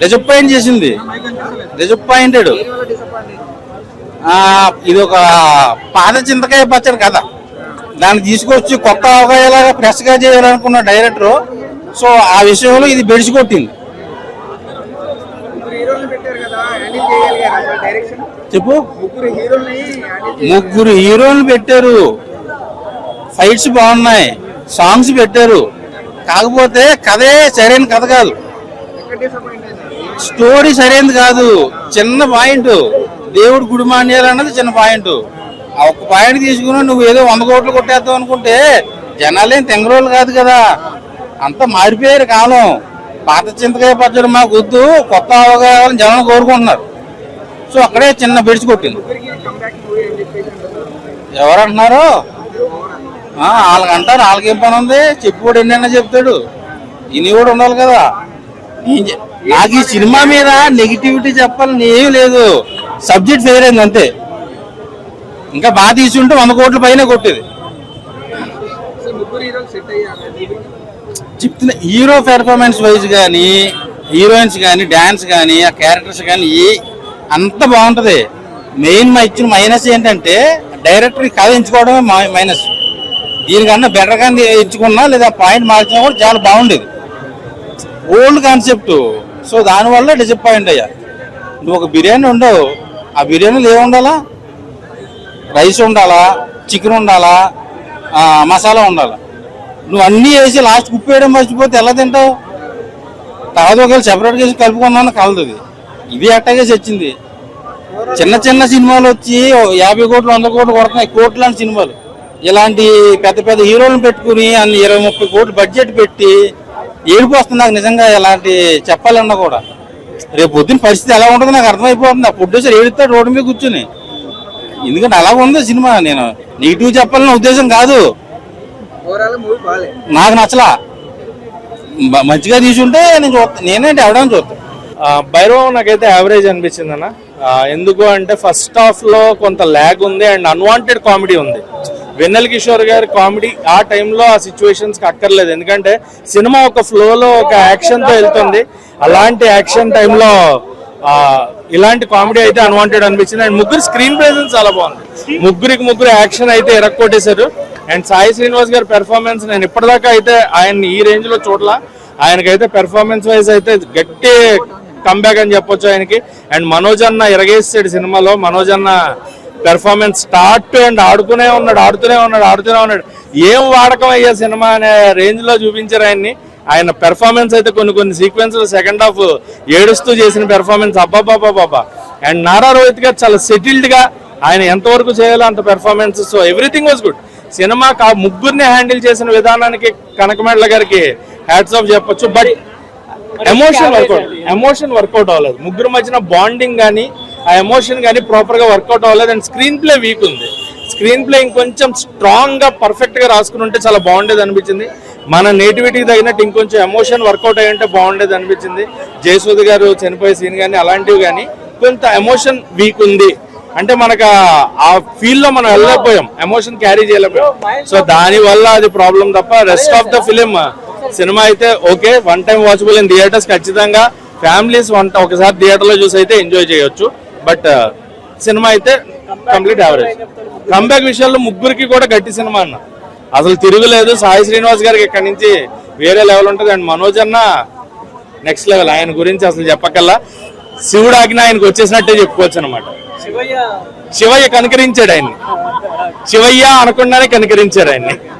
Disappoint చేసింది. Disappointed ఇది ఒక పాత చింతకాయ పచ్చడి కదా దాన్ని తీసుకొచ్చి కొత్త అవగాయలాగా ఫ్రెష్గా చేయాలనుకున్న డైరెక్టర్. సో ఆ విషయంలో ఇది బెడిసి కొట్టింది. డైరెక్షన్? చెప్పు. ముగ్గురు హీరోలు పెట్టారు. ఫైట్స్ బాగున్నాయి. సాంగ్స్ పెట్టారు. కాకపోతే కథే సరైన కథ కాదు. స్టోరీ సరైనది కాదు. చిన్న పాయింట్. దేవుడు గుడి మాన్యాలు అన్నది చిన్న పాయింట్. ఆ ఒక్క పాయింట్ తీసుకుని నువ్వు ఏదో వంద కోట్లు కొట్టేద్దాం అనుకుంటే జనాలేం తెంగరోళ్ళు కాదు కదా. అంతా మారిపోయారు కాలం. పాత చింతకాయ పచ్చడి మాకు వద్దు. కొత్త అవగాహన జనం కోరుకుంటున్నారు. సో అక్కడే చిన్న బెడిచి కొట్టింది. ఎవరంటున్నారు? వాళ్ళకి అంటారు వాళ్ళకేం పని ఉంది? చెప్పుకోడు ఎన్నైనా చెప్తాడు. ఇని కూడా ఉండాలి కదా. నాకు ఈ సినిమా మీద నెగిటివిటీ చెప్పాలని ఏం లేదు. సబ్జెక్ట్ ఫెయిల్ అయింది అంతే. ఇంకా బాగా తీసుంటే వంద కోట్ల పైన కొట్టేది. చెప్తున్న హీరో పెర్ఫార్మెన్స్ వైజ్ కానీ హీరోయిన్స్ కానీ డ్యాన్స్ కానీ ఆ క్యారెక్టర్స్ కానీ ఏ అంత బాగుంటుంది. మెయిన్ మా ఇచ్చిన మైనస్ ఏంటంటే డైరెక్టర్ కథ ఎంచుకోవడమే మా- మైనస్ దీనికన్నా బెటర్ కానీ ఎంచుకున్నా లేదా పాయింట్ మార్చినా కూడా చాలా బాగుండేది. ఓల్డ్ కాన్సెప్ట్ సో దానివల్ల డిసప్పాయింట్ అయ్యా. నువ్వు ఒక బిర్యానీ ఉండవు ఆ బిర్యానీలు ఏమి ఉండాలా? రైస్ ఉండాలా? చికెన్ ఉండాలా? మసాలా ఉండాలా? నువ్వు అన్నీ వేసి లాస్ట్ ఉప్పు వేయడం మర్చిపోతే ఎలా తింటావు? తర్వాత ఒకవేళ సెపరేట్ వేసి కలుపుకున్నాను? కలదుది ఇది అట్టాగేసి వచ్చింది చిన్న చిన్న సినిమాలు వచ్చి యాభై కోట్లు వంద కోట్లు కొడుతున్నాయి. కోట్లు లాంటి సినిమాలు. ఇలాంటి పెద్ద పెద్ద హీరోలను పెట్టుకుని అన్ని ఇరవై ముప్పై కోట్లు బడ్జెట్ పెట్టి ఏడుపు వస్తుంది నాకు నిజంగా ఇలాంటి చెప్పాలన్నా కూడా. రేపు పొద్దున్న పరిస్థితి ఎలా ఉంటుందో నాకు అర్థమైపోతుంది. ఆ ప్రొడ్యూసర్ ఏడుస్తాడు రోడ్డు మీద కూర్చుని. ఎందుకంటే అలా ఉంది సినిమా. నేను నెగిటివ్ చెప్పాలన్న ఉద్దేశం కాదు. ఓవరాల్ మూవీ బాగాలే నాకు నచ్చలా. మంచిగా తీసుంటే నేను చూస్తా. నేనేంటి ఎవడని చూస్తా. ఆ, భైరవం నాకైతే యావరేజ్ అనిపించింది అన్న. ఎందుకు అంటే ఫస్ట్ హాఫ్లో కొంత ల్యాగ్ ఉంది అండ్ అన్వాంటెడ్ కామెడీ ఉంది. వెన్నెల కిషోర్ గారి కామెడీ ఆ టైంలో ఆ సిచ్యువేషన్స్ అక్కర్లేదు. ఎందుకంటే సినిమా ఒక ఫ్లోలో ఒక యాక్షన్తో వెళ్తుంది. అలాంటి యాక్షన్ టైంలో ఇలాంటి కామెడీ అయితే అన్వాంటెడ్ అనిపించింది. అండ్ ముగ్గురు స్క్రీన్ ప్రెజెన్స్ చాలా బాగుంది. ముగ్గురికి ముగ్గురు యాక్షన్ అయితే ఎరక్కొట్టేశారు. అండ్ సాయి శ్రీనివాస్ గారి పెర్ఫార్మెన్స్ నేను ఇప్పటిదాకా అయితే ఆయన ఈ రేంజ్లో చూడలా. ఆయనకైతే పెర్ఫార్మెన్స్ వైజ్ అయితే గట్టి కంబ్యాక్ అని చెప్పొచ్చు ఆయనకి. అండ్ మనోజ్ అన్న ఇరగేసాడు సినిమాలో. మనోజ్ అన్న పెర్ఫార్మెన్స్ స్టార్ట్ అండ్ ఆడుతూనే ఉన్నాడు ఆడుతూనే ఉన్నాడు ఆడుతూనే ఉన్నాడు. ఏం వాడకం అయ్యా సినిమా అనే రేంజ్లో చూపించారు ఆయన్ని. ఆయన పెర్ఫార్మెన్స్ అయితే కొన్ని కొన్ని సీక్వెన్స్ సెకండ్ హాఫ్ ఏడుస్తూ చేసిన పెర్ఫార్మెన్స్ అబ్బాబాబాబా అండ్ నారా రోహిత్ గారు చాలా సెటిల్డ్గా ఆయన ఎంతవరకు చేయాలో అంత performance so everything was good cinema కా ముగ్గురిని హ్యాండిల్ చేసిన విధానానికి కనకమేడల గారికి హ్యాట్స్ ఆఫ్ చెప్పొచ్చు. But emotion work out emotion work out అవ్వలేదు. ముగ్గురు మధ్యన బాండింగ్ కానీ ఆ ఎమోషన్ కానీ ప్రాపర్గా వర్కౌట్ అవ్వలేదు. అండ్ స్క్రీన్ ప్లే వీక్ ఉంది. స్క్రీన్ ప్లే ఇంకొంచెం స్ట్రాంగ్గా పర్ఫెక్ట్గా రాసుకుని ఉంటే చాలా బాగుండేది అనిపించింది. మన నేటివిటీకి తగినట్టు ఇంకొంచెం ఎమోషన్ వర్కౌట్ అయ్యి ఉంటే బాగుండేది అనిపించింది. జయసూద్ గారు చనిపోయే సీన్ కానీ అలాంటివి కానీ కొంత ఎమోషన్ వీక్ ఉంది. అంటే మనకు ఆ- ఫీల్లో మనం వెళ్ళలేకపోయాం. ఎమోషన్ క్యారీ చేయలేకపోయాం. సో దాని వల్ల అది ప్రాబ్లం తప్ప రెస్ట్ ఆఫ్ ద ఫిలిం సినిమా అయితే okay one time watchable in theatres ఖచ్చితంగా. ఫ్యామిలీస్ వన్ ఒకసారి థియేటర్లో చూసి అయితే ఎంజాయ్ చేయొచ్చు. బట్ సినిమా అయితే కంప్లీట్ యావరేజ్. కంబ్యాక్ విషయాల్లో ముగ్గురికి కూడా గట్టి సినిమా అన్న. అసలు తిరుగులేదు. సాయి శ్రీనివాస్ గారికి ఇక్కడ నుంచి వేరే లెవెల్ ఉంటుంది. అండ్ మనోజ్ అన్న నెక్స్ట్ లెవెల్ ఆయన గురించి అసలు చెప్పకల్లా శివుడు ఆజ్ఞ ఆయనకు వచ్చేసినట్టే చెప్పుకోవచ్చు అనమాట శివయ్య. కనుకరించాడు ఆయన్ని. శివయ్య అనకుండానే కనుకరించాడు ఆయన్ని.